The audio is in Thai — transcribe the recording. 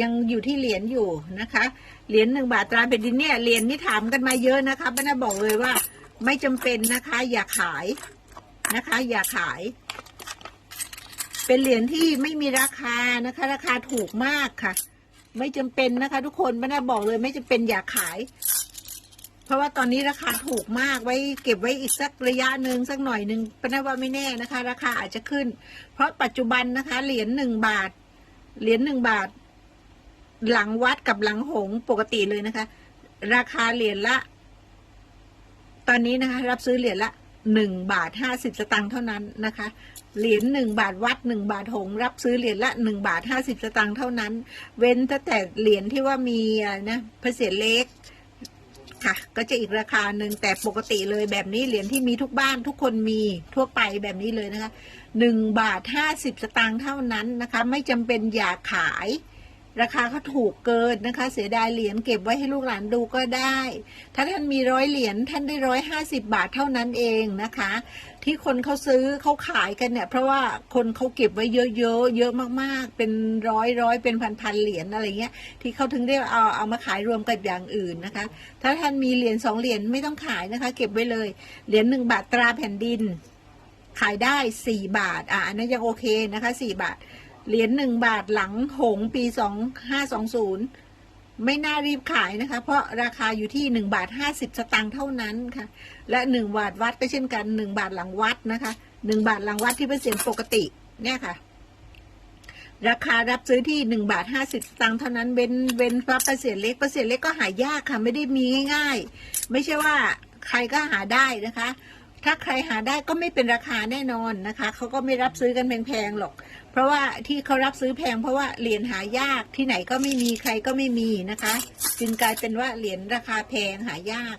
ยังอยู่ที่เหรียญอยู่นะคะ เหรียญหนึ่งบาทตราแผ่นดินเนี่ยเหรียญนี่ถามกันมาเยอะนะคะป้านาบอกเลยว่า ไม่จำเป็นนะคะ อย่าขายนะคะ อย่าขาย เป็นเหรียญที่ไม่มีราคานะคะ ราคาถูกมากค่ะ ไม่จำเป็นนะคะ ทุกคนป้านาบอกเลย ไม่จำเป็นอย่าขาย เพราะว่าตอนนี้ราคาถูกมากไว้ เก็บไว้อีกสักระยะหนึ่งสักหน่อยหนึ่งป้านาว่าไม่แน่นะคะ ราคาอาจจะขึ้น เพราะปัจจุบันนะคะ เหรียญหนึ่งบาทเหรียญหนึ่งบาท หลังวัดกับหลังหงปกติเลยนะคะ ราคาเหรียญละ ตอนนี้นะคะ รับซื้อเหรียญละหนึ่งบาทห้าสิบสตางค์เท่านั้นนะคะ เหรียญหนึ่งบาทวัดหนึ่งบาทหง รับซื้อเหรียญละหนึ่งบาทห้าสิบสตางค์เท่านั้น เว้นแต่เหรียญที่ว่ามีอะไรนะพระเศียรเล็กค่ะ ก็จะอีกราคาหนึ่งแต่ปกติเลยแบบนี้เหรียญที่มีทุกบ้านทุกคนมีทั่วไปแบบนี้เลยนะคะหนึ่งบาทห้าสิบสตางค์เท่านั้นนะคะ ไม่จำเป็นอย่าขาย ราคาเขาถูกเกินนะคะ เสียดายเหรียญเก็บไว้ให้ลูกหลานดูก็ได้ ถ้าท่านมีร้อยเหรียญท่านได้ร้อยห้าสิบาทเท่านั้นเองนะคะ ที่คนเขาซื้อเขาขายกันเนี่ย เพราะว่าคนเขาเก็บไว้เยอะๆเยอะมากๆ เป็นร้อยร้อยเป็นพันพันๆเหรียญอะไรเงี้ย ที่เขาถึงได้เอาเอามาขายรวมกับอย่างอื่นนะคะ ถ้าท่านมีเหรียญสองเหรียญไม่ต้องขายนะคะ เก็บไว้เลยเหรียญหนึ่งบาทตราแผ่นดิน ขายได้สี่บาทอะอันนั้นยังโอเคนะคะสี่บาท เหรียญหนึ่งบาทหลังหงปีสองห้าสองศูนย์ไม่น่ารีบขายนะคะ เพราะราคาอยู่ที่หนึ่งบาทห้าสิบสตางค์เท่านั้นค่ะ และหนึ่งบาทวัดก็เช่นกันหนึ่งบาทหลังวัดนะคะหนึ่งบาทหลังวัดที่เป็นเสียงปกติเนี่ยค่ะ ราคารับซื้อที่หนึ่งบาทห้าสิบสตางค์เท่านั้นเว้นเว้นฟ้าเปอร์เซ็นต์เล็กเปอร์เซ็นต์เล็กก็หายากค่ะ ไม่ได้มีง่าย ๆ ไม่ใช่ว่าใครก็หาได้นะคะ ถ้าใครหาได้ก็ไม่เป็นราคาแน่นอนนะคะเขาก็ไม่รับซื้อกันแพงๆหรอก เพราะว่าที่เขารับซื้อแพงเพราะว่าเหรียญหายากที่ไหนก็ไม่มีใครก็ไม่มีนะคะ จึงกลายเป็นว่าเหรียญราคาแพงหายาก